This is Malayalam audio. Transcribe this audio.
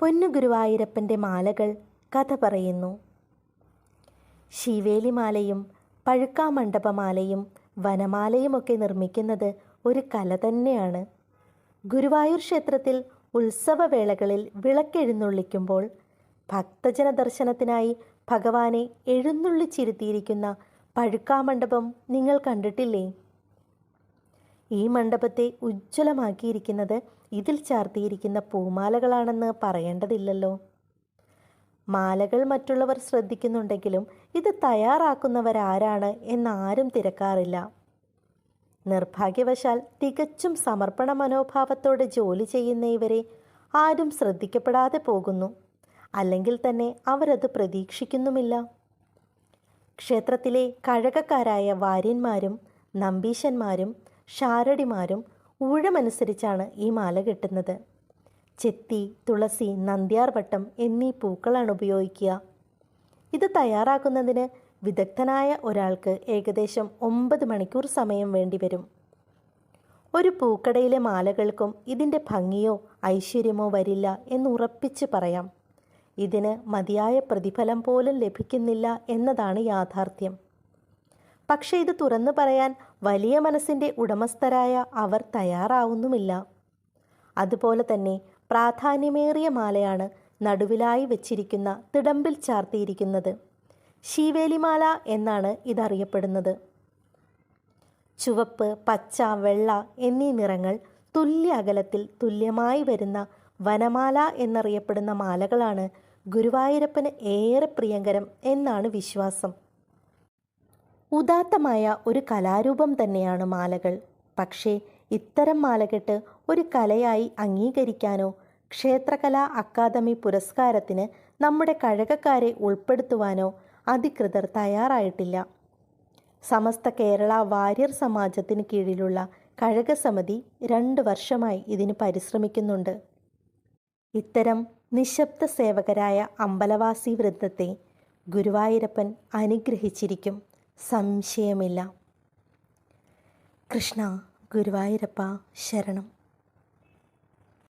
പൊന്നു ഗുരുവായൂരപ്പന്റെ മാലകൾ കഥ പറയുന്നു. ശിവേലിമാലയും പഴുക്കാമണ്ഡപമാലയും വനമാലയുമൊക്കെ നിർമ്മിക്കുന്നത് ഒരു കല തന്നെയാണ്. ഗുരുവായൂർ ക്ഷേത്രത്തിൽ ഉത്സവവേളകളിൽ വിളക്കെഴുന്നള്ളിക്കുമ്പോൾ ഭക്തജന ദർശനത്തിനായി ഭഗവാനെ എഴുന്നള്ളിച്ചിരുത്തിയിരിക്കുന്ന പഴുക്കാമണ്ഡപം നിങ്ങൾ കണ്ടിട്ടില്ലേ? ഈ മണ്ഡപത്തെ ഉജ്ജ്വലമാക്കിയിരിക്കുന്നത് ഇതിൽ ചാർത്തിയിരിക്കുന്ന പൂമാലകളാണെന്ന് പറയേണ്ടതില്ലല്ലോ. മാലകൾ മറ്റുള്ളവർ ശ്രദ്ധിക്കുന്നുണ്ടെങ്കിലും ഇത് തയ്യാറാക്കുന്നവരാരാണ് എന്നാരും തിരക്കാറില്ല. നിർഭാഗ്യവശാൽ തികച്ചും സമർപ്പണ മനോഭാവത്തോടെ ജോലി ചെയ്യുന്ന ഇവരെ ആരും ശ്രദ്ധിക്കപ്പെടാതെ പോകുന്നു. അല്ലെങ്കിൽ തന്നെ അവരത് പ്രതീക്ഷിക്കുന്നുമില്ല. ക്ഷേത്രത്തിലെ കഴകക്കാരായ വാര്യന്മാരും നമ്പീശന്മാരും ഷാരടിമാരും ഊഴമനുസരിച്ചാണ് ഈ മാല കെട്ടുന്നത്. ചെത്തി തുളസി നന്ദ്യാർവട്ടം എന്നീ പൂക്കളാണ് ഉപയോഗിക്കുക. ഇത് തയ്യാറാക്കുന്നതിന് വിദഗ്ധനായ ഒരാൾക്ക് ഏകദേശം ഒമ്പത് മണിക്കൂർ സമയം വേണ്ടിവരും. ഒരു പൂക്കടയിലെ മാലകൾക്കും ഇതിന്റെ ഭംഗിയോ ഐശ്വര്യമോ വരില്ല എന്ന് ഉറപ്പിച്ച് പറയാം. ഇതിന് മതിയായ പ്രതിഫലം പോലും ലഭിക്കുന്നില്ല എന്നതാണ് യാഥാർത്ഥ്യം. പക്ഷേ ഇത് തുറന്നു പറയാൻ വലിയ മനസ്സിന്റെ ഉടമസ്ഥരായ അവർ തയ്യാറാവുന്നുമില്ല. അതുപോലെ തന്നെ പ്രാധാന്യമേറിയ മാലയാണ് നടുവിലായി വെച്ചിരിക്കുന്ന തിടമ്പിൽ ചാർത്തിയിരിക്കുന്നത്. ശീവേലിമാല എന്നാണ് ഇതറിയപ്പെടുന്നത്. ചുവപ്പ് പച്ച വെള്ള എന്നീ നിറങ്ങൾ തുല്യ അകലത്തിൽ തുല്യമായി വരുന്ന വനമാല എന്നറിയപ്പെടുന്ന മാലകളാണ് ഗുരുവായൂരപ്പന് ഏറെ പ്രിയങ്കരം എന്നാണ് വിശ്വാസം. ഉദാത്തമായ ഒരു കലാരൂപം തന്നെയാണ് മാലകൾ. പക്ഷേ ഇത്തരം മാലകെട്ട് ഒരു കലയായി അംഗീകരിക്കാനോ ക്ഷേത്രകലാ അക്കാദമി പുരസ്കാരത്തിന് നമ്മുടെ കഴകക്കാരെ ഉൾപ്പെടുത്തുവാനോ അധികൃതർ തയ്യാറായിട്ടില്ല. സമസ്ത കേരള വാര്യർ സമാജത്തിന് കീഴിലുള്ള കഴകസമിതി രണ്ട് വർഷമായി ഇതിന് പരിശ്രമിക്കുന്നുണ്ട്. ഇത്തരം നിശബ്ദ സേവകരായ അമ്പലവാസി വൃന്ദത്തെ ഗുരുവായൂരപ്പൻ അനുഗ്രഹിച്ചിരിക്കും. സംശയമില്ല. കൃഷ്ണ ഗുരുവായൂരപ്പ ശരണം.